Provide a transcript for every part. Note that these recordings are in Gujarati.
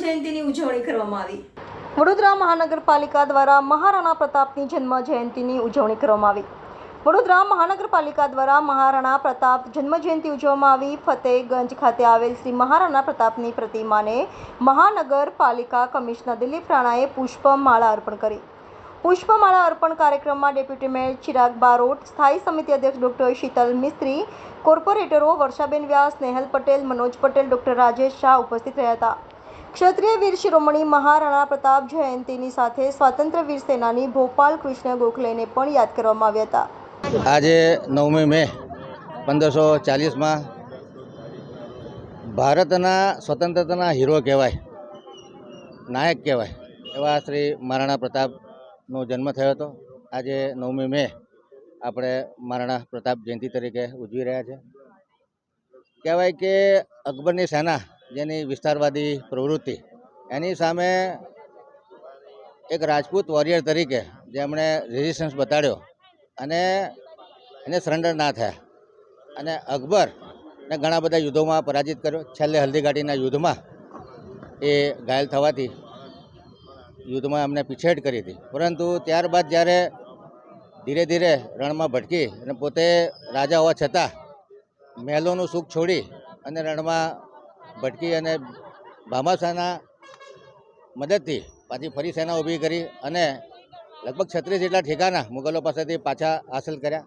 જયંતિની ઉજવણી કરવામાં આવી. વડોદરા મહાનગરપાલિકા દ્વારા મહારાણા પ્રતાપની જન્મ જયંતિની ઉજવણી કરવામાં આવી. વડોદરા મહાનગરપાલિકા દ્વારા મહારાણા પ્રતાપ જન્મ જયંતિ ઉજવવામાં આવી. ફતેહગંજ ખાતે આવેલ શ્રી મહારાણા પ્રતાપની પ્રતિમાને મહાનગરપાલિકા કમિશનર દિલીપ રાણાએ પુષ્પમાળા અર્પણ કરી. પુષ્પમાળા અર્પણ કાર્યક્રમમાં ડેપ્યુટી મેયર ચિરાગ બારોટ, સ્થાયી સમિતિ અધ્યક્ષ ડોક્ટર શીતલ મિસ્ત્રી, કોર્પોરેટરો વર્ષાબેન વ્યાસ, સ્નેહલ પટેલ, મનોજ પટેલ, ડોક્ટર રાજેશ શાહ ઉપસ્થિત રહ્યા હતા. ક્ષત્રિય વીર શિરોમણી મહારાણા પ્રતાપ જયંતિની સાથે સ્વાતંત્ર્ય વીર સેનાની ભોપાલ કૃષ્ણ ગોખલેને પણ યાદ કરવામાં આવ્યા હતા. આજે નવમી મે પંદરસો ચાલીસમાં ભારતના સ્વતંત્રતાના હીરો કહેવાય, નાયક કહેવાય એવા શ્રી મહારાણા પ્રતાપનો જન્મ થયો હતો. આજે નવમી મે આપણે મહારાણા પ્રતાપ જયંતિ તરીકે ઉજવી રહ્યા છે. કહેવાય કે અકબરની સેના જેની વિસ્તારવાદી પ્રવૃત્તિ, એની સામે એક રાજપૂત વોરિયર તરીકે જેમણે રેઝિસ્ટન્સ બતાડ્યો અને એને સરેન્ડર ના થયા. અને અકબર ને ઘણા બધા યુદ્ધોમાં પરાજિત કર્યો. છેલ્લે હલ્દીઘાટીના યુદ્ધમાં એ ઘાયલ થવાથી યુદ્ધમાં એમને પીછેડ કરી હતી. પરંતુ ત્યારબાદ જ્યારે ધીરે ધીરે રણમાં ભટકી અને પોતે રાજા હોવા છતાં મહેલોનું સુખ છોડી અને રણમાં ભટકી અને ભામાશાહના મદદથી પાછી ફરી સેના ઊભી કરી અને લગભગ છત્રીસ જેટલા ઠેકાના મુગલો પાસેથી પાછા હાંસલ કર્યા.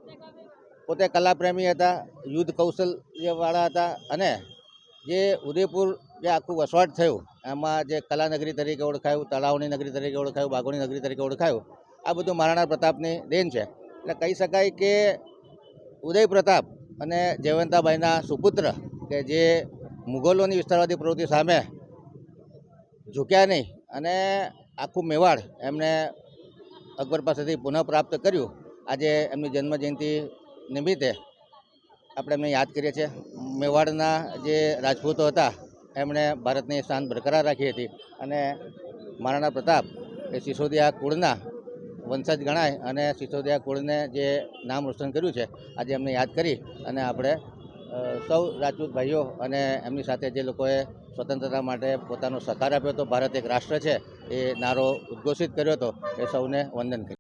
પોતે કલાપ્રેમી હતા, યુદ્ધ કૌશલ્યવાળા હતા અને જે ઉદયપુર જે આખું વસવાટ થયું, એમાં જે કલાનગરી તરીકે ઓળખાયું, તળાવની નગરી તરીકે ઓળખાયું, બાગોની નગરી તરીકે ઓળખાયું, આ બધું મહારાણા પ્રતાપની દેન છે. એટલે કહી શકાય કે ઉદય પ્રતાપ અને જયવંતાબાઈના સુપુત્ર કે જે મુગલોની વિસ્તારવાદી પ્રવૃત્તિ સામે ઝૂક્યા નહીં અને આખું મેવાડ એમણે અકબર પાસેથી પુનઃપ્રાપ્ત કર્યું. આજે એમની જન્મ જયંતિ નિમિત્તે આપણે એમને યાદ કરીએ છીએ. મેવાડના જે રાજપૂતો હતા એમણે ભારતની શાન બરકરાર રાખી હતી. અને મહારાણા પ્રતાપ એ સિસોદિયા કુળના વંશજ ગણાય અને સિસોદિયા કુળને જે નામ રોશન કર્યું છે, આજે એમને યાદ કરી અને આપણે સૌ રાજપૂત ભાઈઓ અને એમની સાથે જે લોકોએ સ્વતંત્રતા માટે પોતાનો સહકાર આપ્યો હતો, ભારત એક રાષ્ટ્ર છે, એ નારો ઉદ્ઘોષિત કર્યો હતો, એ સૌને વંદન કરી